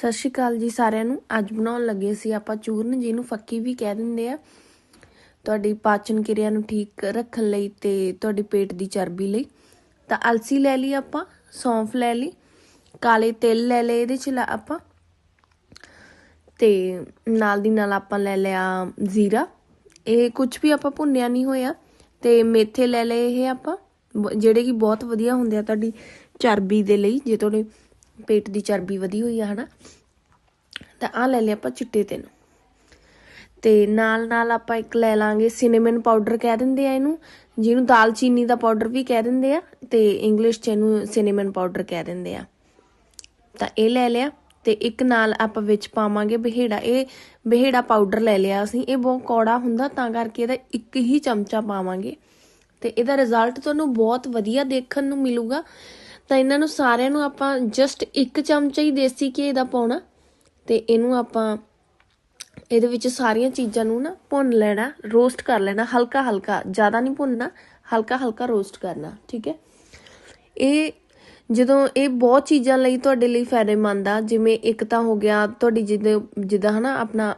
ਸਤਿ ਸ਼੍ਰੀ ਅਕਾਲ ਜੀ ਸਾਰਿਆਂ ਨੂੰ। ਅੱਜ ਬਣਾਉਣ ਲੱਗੇ ਸੀ ਆਪਾਂ ਚੂਰਨ, ਜਿਹਨੂੰ ਫੱਕੀ ਵੀ ਕਹਿ ਦਿੰਦੇ ਆ। ਤੁਹਾਡੀ ਪਾਚਨ ਕਿਰਿਆ ਨੂੰ ਠੀਕ ਰੱਖਣ ਲਈ ਤੇ ਤੁਹਾਡੀ ਪੇਟ ਦੀ ਚਰਬੀ ਲਈ। ਤਾਂ ਅਲਸੀ ਲੈ ਲਈ ਆਪਾਂ, ਸੌਂਫ ਲੈ ਲਈ, ਕਾਲੇ ਤਿਲ ਲੈ ਲਏ ਇਹਦੇ ਚ ਲਾ- ਆਪਾਂ। ਤੇ ਨਾਲ ਦੀ ਨਾਲ ਆਪਾਂ ਲੈ ਲਿਆ ਜ਼ੀਰਾ। ਇਹ ਕੁਝ ਵੀ ਆਪਾਂ ਭੁੰਨਿਆ ਨਹੀਂ ਹੋਇਆ। ਤੇ ਮੇਥੇ ਲੈ ਲਏ ਇਹ ਆਪਾਂ। ਜਿਹੜੇ ਕਿ ਬਹੁਤ ਵਧੀਆ ਹੁੰਦੇ ਆ ਤੁਹਾਡੀ ਚਰਬੀ ਦੇ ਲਈ, ਜੇ ਤੁਹਾਡੇ ਪੇਟ ਦੀ ਚਰਬੀ ਵਧੀ ਹੋਈ ਆ, ਹਨਾ? ਤਾਂ ਆ ਲੈ ਲਿਆ ਆਪਾਂ ਚਿੱਟੇ ਤਿੰਨ ਤੇ ਨਾਲ ਨਾਲ ਆਪਾਂ ਇੱਕ ਲੈ ਲਾਂਗੇ ਸਿਨੇਮਨ ਪਾਊਡਰ ਕਹਿ ਦਿੰਦੇ ਆ ਇਹਨੂੰ, ਜਿਹਨੂੰ ਦਾਲਚੀਨੀ ਦਾ ਪਾਊਡਰ ਵੀ ਕਹਿ ਦਿੰਦੇ ਆ ਤੇ ਇੰਗਲਿਸ਼ ਚ ਇਹਨੂੰ ਸਿਨੇਮਨ ਪਾਊਡਰ ਕਹਿ ਦਿੰਦੇ ਆ। ਤਾਂ ਇਹ ਲੈ ਲਿਆ ਤੇ ਇੱਕ ਨਾਲ ਆਪਾਂ ਵਿੱਚ ਪਾਵਾਂਗੇ ਬਹਿੜਾ। ਇਹ ਬਹਿੜਾ ਪਾਊਡਰ ਲੈ ਲਿਆ ਅਸੀਂ। ਇਹ ਬਹੁਤ ਕੌੜਾ ਹੁੰਦਾ, ਤਾਂ ਕਰਕੇ ਇਹਦਾ ਇੱਕ ਹੀ ਚਮਚਾ ਪਾਵਾਂਗੇ। ਤੇ ਇਹਦਾ ਰਿਜ਼ਲਟ ਤੁਹਾਨੂੰ ਬਹੁਤ ਵਧੀਆ ਦੇਖਣ ਨੂੰ ਮਿਲੂਗਾ। ਤਾਂ ਇਹਨਾਂ ਨੂੰ ਸਾਰਿਆਂ ਨੂੰ ਆਪਾਂ ਜਸਟ ਇੱਕ ਚਮਚਾ ਹੀ ਦੇਸੀ ਘੀ ਦਾ ਪਾਉਣਾ ਤੇ ਇਹਨੂੰ ਆਪਾਂ ਇਹਦੇ ਵਿੱਚ ਸਾਰੀਆਂ ਚੀਜ਼ਾਂ ਨੂੰ ਨਾ ਭੁੰਨ ਲੈਣਾ ਰੋਸਟ ਕਰ ਲੈਣਾ ਹਲਕਾ ਹਲਕਾ ਜ਼ਿਆਦਾ ਨਹੀਂ ਭੁੰਨਣਾ ਹਲਕਾ ਹਲਕਾ ਰੋਸਟ ਕਰਨਾ, ਠੀਕ ਹੈ? ਇਹ ਜਦੋਂ ਇਹ ਬਹੁਤ ਚੀਜ਼ਾਂ ਲਈ ਤੁਹਾਡੇ ਲਈ ਫਾਇਦੇਮੰਦ ਆ, ਜਿਵੇਂ ਇੱਕ ਤਾਂ ਹੋ ਗਿਆ ਤੁਹਾਡੀ ਜਿੱਦਾਂ ਜਿੱਦਾਂ ਹਨਾ ਆਪਣਾ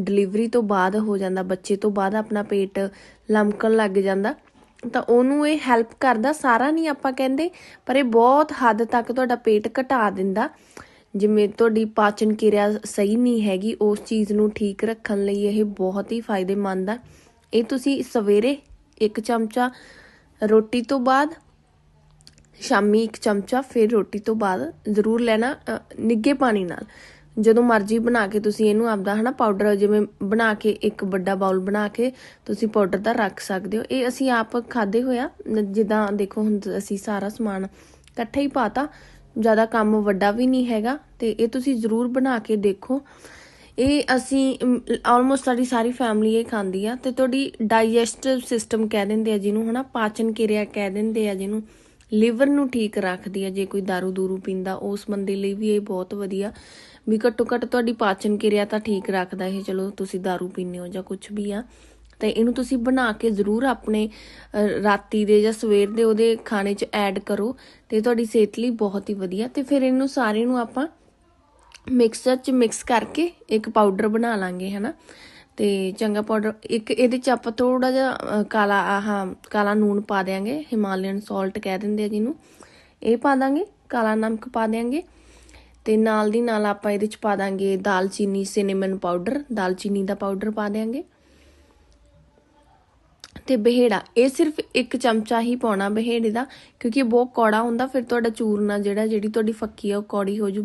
ਡਿਲੀਵਰੀ ਤੋਂ ਬਾਅਦ ਹੋ ਜਾਂਦਾ, ਬੱਚੇ ਤੋਂ ਬਾਅਦ ਆਪਣਾ ਪੇਟ ਲਮਕਣ ਲੱਗ ਜਾਂਦਾ। ਤਾਂ ਉਹਨੂੰ ਇਹ ਹੈਲਪ ਕਰਦਾ ਸਾਰਾ ਨਹੀਂ ਆਪਾਂ ਕਹਿੰਦੇ ਪਰ ਇਹ ਬਹੁਤ ਹੱਦ ਤੱਕ ਤੁਹਾਡਾ ਪੇਟ ਘਟਾ ਦਿੰਦਾ। ਜਿਵੇਂ ਤੁਹਾਡੀ ਪਾਚਨ ਕਿਰਿਆ ਸਹੀ ਨਹੀਂ ਹੈਗੀ ਉਸ ਚੀਜ਼ ਨੂੰ ਠੀਕ ਰੱਖਣ ਲਈ ਇਹ ਬਹੁਤ ਹੀ ਫਾਇਦੇਮੰਦ ਆ। ਇਹ ਤੁਸੀਂ ਸਵੇਰੇ ਇੱਕ ਚਮਚਾ ਰੋਟੀ ਤੋਂ ਬਾਅਦ ਸ਼ਾਮੀ ਇੱਕ ਚਮਚਾ ਫਿਰ ਰੋਟੀ ਤੋਂ ਬਾਅਦ ਜ਼ਰੂਰ ਲੈਣਾ ਅ, ਨਿੱਘੇ ਪਾਣੀ ਨਾਲ। ਜਦੋਂ ਮਰਜ਼ੀ ਬਣਾ ਕੇ ਤੁਸੀਂ ਇਹਨੂੰ ਆਪਦਾ ਹਨਾ ਪਾਊਡਰ ਜਿਵੇਂ ਬਣਾ ਕੇ ਇੱਕ ਵੱਡਾ ਬਾਉਲ ਬਣਾ ਕੇ ਤੁਸੀਂ ਪਾਊਡਰ ਦਾ ਰੱਖ ਸਕਦੇ ਹੋ। ਇਹ ਅਸੀਂ ਆਪ ਖਾਦੇ ਹੋਇਆ ਨ- ਜਿੱਦਾਂ ਦੇਖੋ ਹੁਣ ਅਸੀਂ ਸਾਰਾ ਸਮਾਨ ਇਕੱਠਾ ਹੀ ਪਾਤਾ। ਜ਼ਿਆਦਾ ਕੰਮ ਵੱਡਾ ਵੀ ਨਹੀਂ ਹੈਗਾ ਤੇ ਇਹ ਤੁਸੀਂ ਜ਼ਰੂਰ ਬਣਾ ਕੇ ਦੇਖੋ। ਇਹ ਅਸੀਂ ਆਲਮੋਸਟ ਸਾਡੀ ਸਾਰੀ ਫੈਮਿਲੀ ਇਹ ਖਾਂਦੀ ਆ ਤੇ ਤੁਹਾਡੀ ਡਾਈਜੈਸਟਿਵ ਸਿਸਟਮ ਕਹਿ ਦਿੰਦੇ ਆ ਜਿਹਨੂੰ ਹਨਾ ਪਾਚਨ ਕਿਰਿਆ ਕਹਿ ਦਿੰਦੇ ਆ ਜਿਹਨੂੰ। ਲਿਵਰ ਨੂੰ ਠੀਕ ਰੱਖਦੀ ਆ ਜੇ ਕੋਈ दारू ਦੂਰੂ ਪੀਂਦਾ ਉਸ ਬੰਦੇ ਲਈ ਵੀ ਇਹ ਬਹੁਤ ਵਧੀਆ ਵੀ ਘੱਟੋ ਘੱਟ ਤੁਹਾਡੀ ਪਾਚਨ ਕਿਰਿਆ ਤਾਂ ਠੀਕ ਰੱਖਦਾ ਇਹ ਚਲੋ ਤੁਸੀਂ दारू ਪੀਂਦੇ ਹੋ ਜਾਂ ਕੁਝ ਵੀ ਆ ਤੇ ਇਹਨੂੰ ਤੁਸੀਂ ਬਣਾ ਕੇ ਜ਼ਰੂਰ ਆਪਣੇ ਅ, ਰਾਤੀ ਦੇ ਜਾਂ ਸਵੇਰ ਦੇ ਉਹਦੇ ਖਾਣੇ 'ਚ ਐਡ ਕਰੋ ਤੇ ਤੁਹਾਡੀ ਸਿਹਤ ਲਈ ਬਹੁਤ ਹੀ ਵਧੀਆ ਤੇ ਫਿਰ ਇਹਨੂੰ ਸਾਰੇ ਨੂੰ ਆਪਾਂ ਮਿਕਸਰ 'ਚ ਮਿਕਸ ਕਰਕੇ ਇੱਕ ਪਾਊਡਰ ਬਣਾ ਲਾਂਗੇ ਹਨਾ ਤੇ ਚੰਗਾ ਪਾਊਡਰ ਇੱਕ ਇਹਦੇ 'ਚ ਆਪਾਂ ਥੋੜਾ ਜਿਹਾ ਕਾਲਾ, ਆਹ, ਕਾਲਾ ਨੂਣ ਪਾ ਦਿਆਂਗੇ ਹਿਮਾਲਯਨ ਸਾਲਟ ਕਹਿ ਦਿੰਦੇ ਆ ਜਿਹਨੂੰ। ਇਹ ਪਾ ਦਾਂਗੇ, ਕਾਲਾ ਨਮਕ ਪਾ ਦਿਆਂਗੇ। ਤੇ ਨਾਲ ਦੀ ਨਾਲ ਆਪਾਂ ਇਹਦੇ 'ਚ ਪਾ ਦਾਂਗੇ ਦਾਲਚੀਨੀ ਸਿਨੇਮਨ ਪਾਊਡਰ ਦਾਲਚੀਨੀ ਦਾ ਪਾਊਡਰ ਪਾ ਦਿਆਂਗੇ। ਤੇ ਬਹਿੜਾ, ਇਹ ਸਿਰਫ ਇੱਕ ਚਮਚਾ ਹੀ ਪਾਉਣਾ ਬਹਿੜੇ ਦਾ, ਕਿਉਂਕਿ ਇਹ ਬਹੁਤ ਕੌੜਾ ਹੁੰਦਾ, ਫਿਰ ਤੁਹਾਡਾ ਚੂਰਨਾ ਜਿਹੜਾ, ਜਿਹੜੀ ਤੁਹਾਡੀ ਫੱਕੀ ਆ, ਉਹ ਕੌੜੀ ਹੋ ਜੂ